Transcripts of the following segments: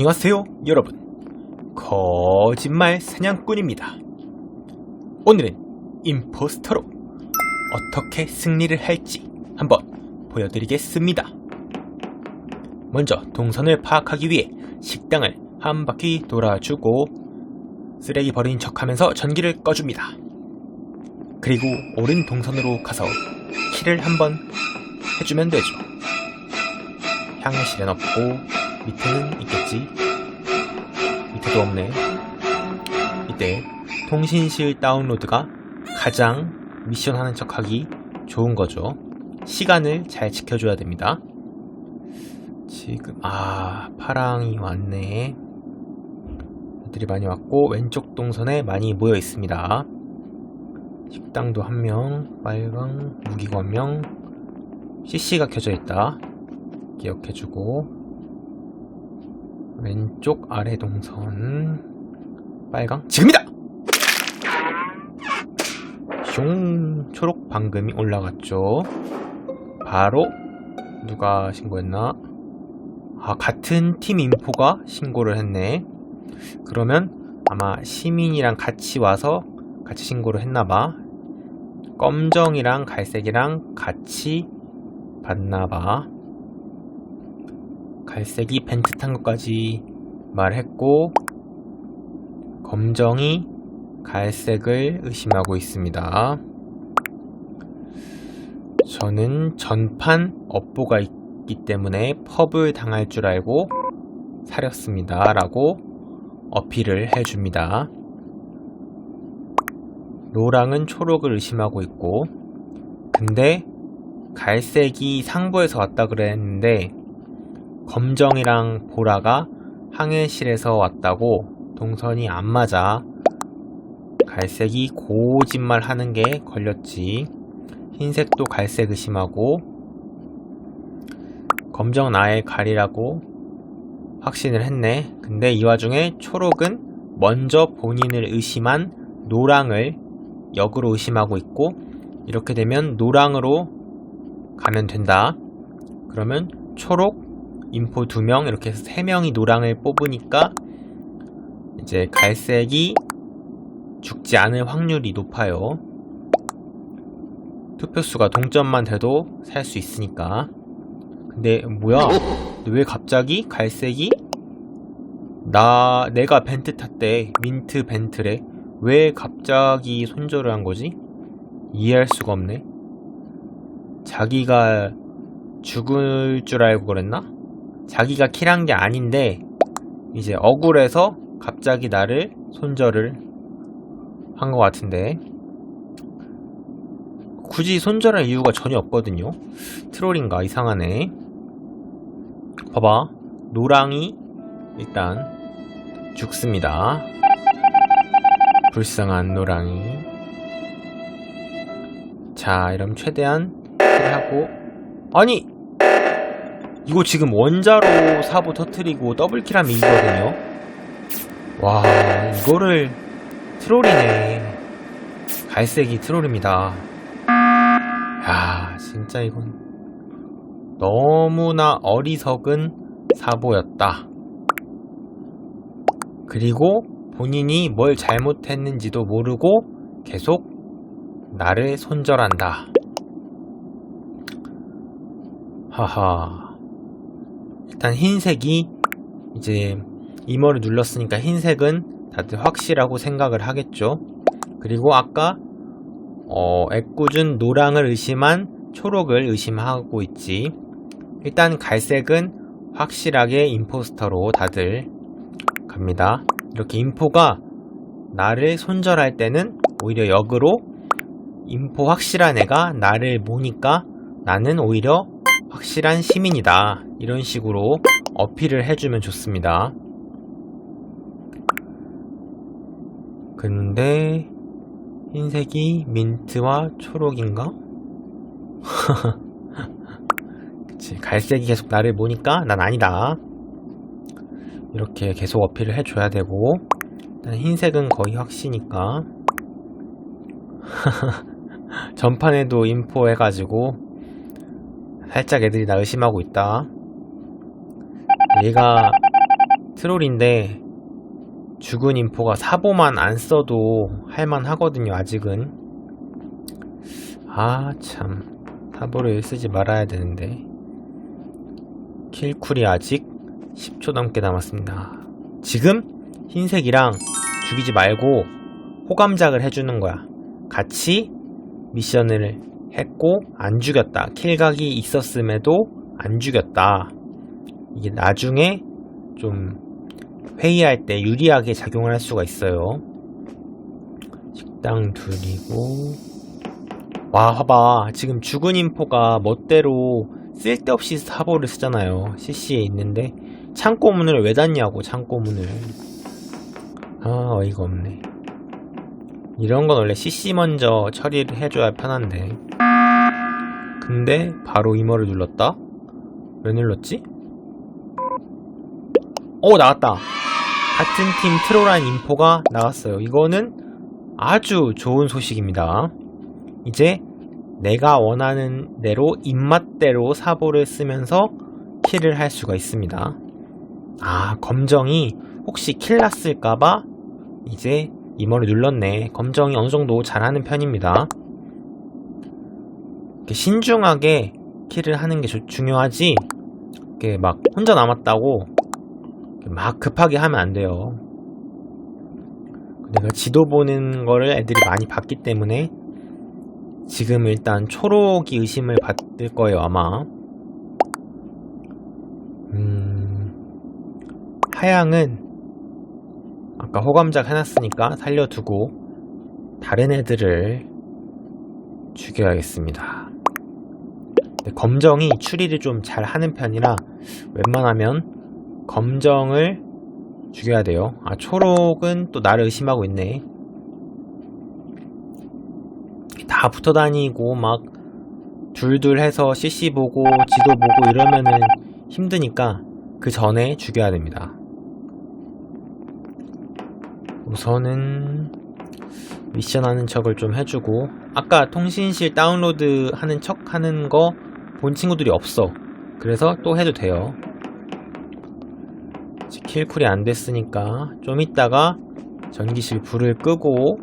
안녕하세요, 여러분. 거짓말 사냥꾼입니다. 오늘은 임포스터로 어떻게 승리를 할지 한번 보여드리겠습니다. 먼저 동선을 파악하기 위해 식당을 한 바퀴 돌아주고 쓰레기 버린 척하면서 전기를 꺼줍니다. 그리고 오른 동선으로 가서 키를 한번 해주면 되죠. 향실엔 없고 밑에는 있겠지. 밑에도 없네. 이때 통신실 다운로드가 가장 미션 하는 척 하기 좋은 거죠. 시간을 잘 지켜줘야 됩니다. 지금 아 파랑이 왔네. 애들이 많이 왔고 왼쪽 동선에 많이 모여 있습니다. 식당도 한 명, 빨강 무기고 한 명, CC가 켜져 있다. 기억해주고 왼쪽 아래 동선 빨강 지금이다! 숑 초록 방금이 올라갔죠. 바로 누가 신고했나? 아 같은 팀 인포가 신고를 했네. 그러면 아마 시민이랑 같이 와서 같이 신고를 했나봐. 검정이랑 갈색이랑 같이 봤나봐. 갈색이 벤트 탄 것까지 말했고, 검정이 갈색을 의심하고 있습니다. 저는 전판 업보가 있기 때문에 펍을 당할 줄 알고 사렸습니다. 라고 어필을 해줍니다. 노랑은 초록을 의심하고 있고, 근데 갈색이 상부에서 왔다 그랬는데, 검정이랑 보라가 항해실에서 왔다고 동선이 안 맞아 갈색이 고짓말 하는 게 걸렸지. 흰색도 갈색 의심하고 검정 나의 갈이라고 확신을 했네. 근데 이 와중에 초록은 먼저 본인을 의심한 노랑을 역으로 의심하고 있고 이렇게 되면 노랑으로 가면 된다. 그러면 초록, 인포 2명 이렇게 해서 3명이 노랑을 뽑으니까 이제 갈색이 죽지 않을 확률이 높아요. 투표수가 동점만 돼도 살 수 있으니까. 근데 뭐야? 왜 갑자기 갈색이 나 내가 벤트 탔대 민트 벤트래 왜 갑자기 손절을 한 거지? 이해할 수가 없네. 자기가 죽을 줄 알고 그랬나? 자기가 킬한 게 아닌데 이제 억울해서 갑자기 나를 손절을 한 것 같은데 굳이 손절할 이유가 전혀 없거든요. 트롤인가 이상하네. 봐봐. 노랑이 일단 죽습니다. 불쌍한 노랑이. 자 이러면 최대한 킬하고. 아니 이거 지금 원자로 사보 터트리고 더블킬하면 이기거든요. 와 이거를 트롤이네. 갈색이 트롤입니다. 야 진짜 이건 너무나 어리석은 사보였다. 그리고 본인이 뭘 잘못했는지도 모르고 계속 나를 손절한다. 하하 일단 흰색이 이제 이머를 눌렀으니까 흰색은 다들 확실하고 생각을 하겠죠. 그리고 아까 어, 애꿎은 노랑을 의심한 초록을 의심하고 있지. 일단 갈색은 확실하게 임포스터로 다들 갑니다. 이렇게 인포가 나를 손절할 때는 오히려 역으로 인포 확실한 애가 나를 모니까 나는 오히려 확실한 시민이다. 이런 식으로 어필을 해주면 좋습니다. 근데 흰색이 민트와 초록인가? 그치 갈색이 계속 나를 보니까 난 아니다 이렇게 계속 어필을 해줘야 되고 일단 흰색은 거의 확시니까 전판에도 인포 해가지고 살짝 애들이 나 의심하고 있다 얘가 트롤인데 죽은 인포가 사보만 안 써도 할만하거든요 아직은. 아 참. 사보를 쓰지 말아야 되는데. 킬쿨이 아직 10초 넘게 남았습니다. 지금 흰색이랑 죽이지 말고 호감작을 해주는 거야. 같이 미션을 했고 안 죽였다. 킬각이 있었음에도 안 죽였다 이게 나중에 좀 회의할 때 유리하게 작용을 할 수가 있어요. 식당 둘이고 와 봐봐 지금 죽은 인포가 멋대로 쓸데없이 사보를 쓰잖아요. CC에 있는데 창고 문을 왜 닫냐고 창고 문을 아 어이가 없네. 이런 건 원래 CC 먼저 처리를 해줘야 편한데 근데 바로 이머를 눌렀다? 왜 눌렀지? 오 나왔다. 같은 팀 트롤한 인포가 나왔어요. 이거는 아주 좋은 소식입니다. 이제 내가 원하는 대로 입맛대로 사보를 쓰면서 킬을 할 수가 있습니다. 아 검정이 혹시 킬 났을까봐 이제 이머를 눌렀네. 검정이 어느정도 잘하는 편입니다. 이렇게 신중하게 킬을 하는 게 조- 중요하지. 이렇게 막 혼자 남았다고 막 급하게 하면 안 돼요. 내가 지도 보는 거를 애들이 많이 봤기 때문에 지금 일단 초록이 의심을 받을 거예요, 아마. 음, 하양은 아까 호감작 해놨으니까 살려두고 다른 애들을 죽여야겠습니다. 검정이 추리를 좀 잘 하는 편이라 웬만하면 검정을 죽여야 돼요. 아, 초록은 또 나를 의심하고 있네. 다 붙어 다니고 막 둘둘 해서 CC 보고 지도 보고 이러면은 힘드니까 그 전에 죽여야 됩니다. 우선은 미션 하는 척을 좀 해주고 아까 통신실 다운로드 하는 척 하는 거 본 친구들이 없어. 그래서 또 해도 돼요. 킬쿨이 안 됐으니까 좀 이따가 전기실 불을 끄고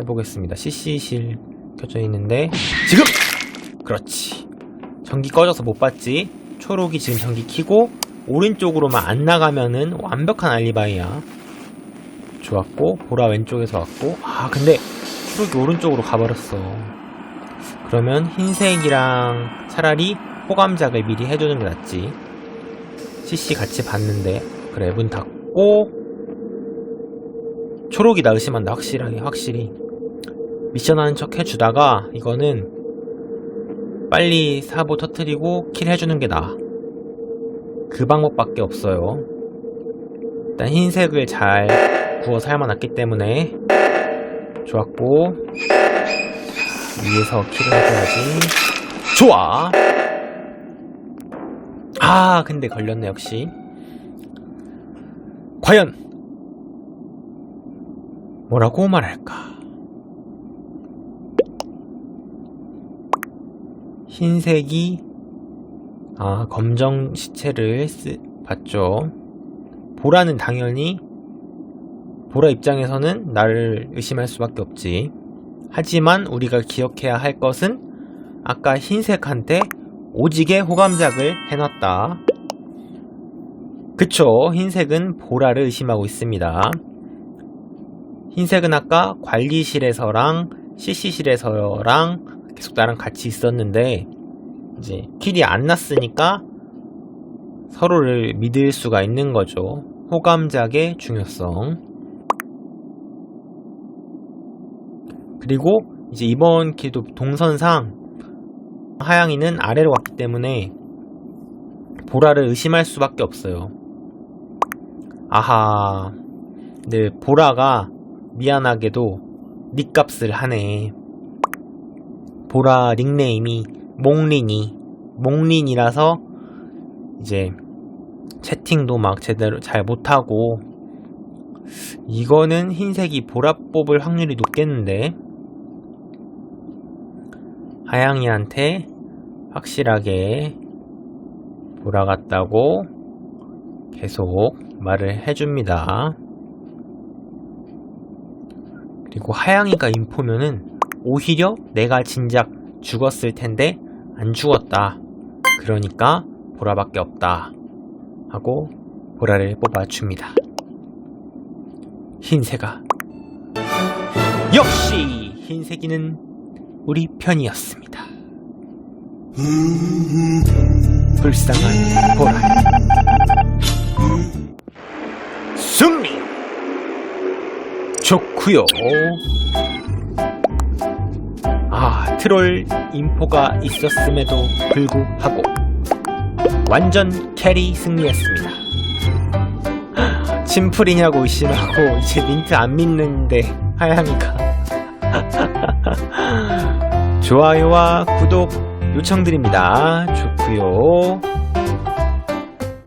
해보겠습니다. CC실 켜져 있는데 지금! 그렇지. 전기 꺼져서 못 봤지? 초록이 지금 전기 켜고 오른쪽으로만 안 나가면은 완벽한 알리바이야. 좋았고 보라 왼쪽에서 왔고 아 근데 초록이 오른쪽으로 가버렸어. 그러면 흰색이랑 차라리 호감작을 미리 해주는 게 낫지. CC 같이 봤는데 그래 문 닫고 초록이 나 의심한다 확실하게 확실히 미션 하는 척 해주다가 이거는 빨리 사보 터트리고 킬 해주는 게 나아 그 방법밖에 없어요. 일단 흰색을 잘 구워 삶아놨기 때문에 좋았고 위에서 킬을 해줘야지. 좋아! 아 근데 걸렸네 역시 과연 뭐라고 말할까? 흰색이 아 검정 시체를 쓰, 봤죠. 보라는 당연히 보라 입장에서는 나를 의심할 수밖에 없지. 하지만 우리가 기억해야 할 것은 아까 흰색한테 오지게 호감작을 해놨다. 그쵸. 흰색은 보라를 의심하고 있습니다. 흰색은 아까 관리실에서랑 CC실에서랑 계속 나랑 같이 있었는데 이제 킬이 안 났으니까 서로를 믿을 수가 있는 거죠. 호감작의 중요성. 그리고 이제 이번 길도 동선상 하양이는 아래로 왔기 때문에 보라를 의심할 수밖에 없어요. 아하. 근데 보라가 미안하게도 닉값을 하네. 보라 닉네임이 몽린이 몽린이라서 이제 채팅도 막 제대로 잘 못하고 이거는 흰색이 보라 뽑을 확률이 높겠는데 하양이한테 확실하게 보라 같다고 계속 말을 해줍니다. 그리고 하양이가 인포면은 오히려 내가 진작 죽었을 텐데 안 죽었다. 그러니까 보라밖에 없다. 하고 보라를 뽑아줍니다. 흰새가 역시 흰색이는 우리 편이었습니다. 불쌍한 보라. 좋구요. 아, 트롤 인포가 있었음에도 불구하고 완전 캐리 승리했습니다. 심플이냐고 의심하고 이제 민트 안 믿는데 하양이가 좋아요와 구독 요청드립니다. 좋구요.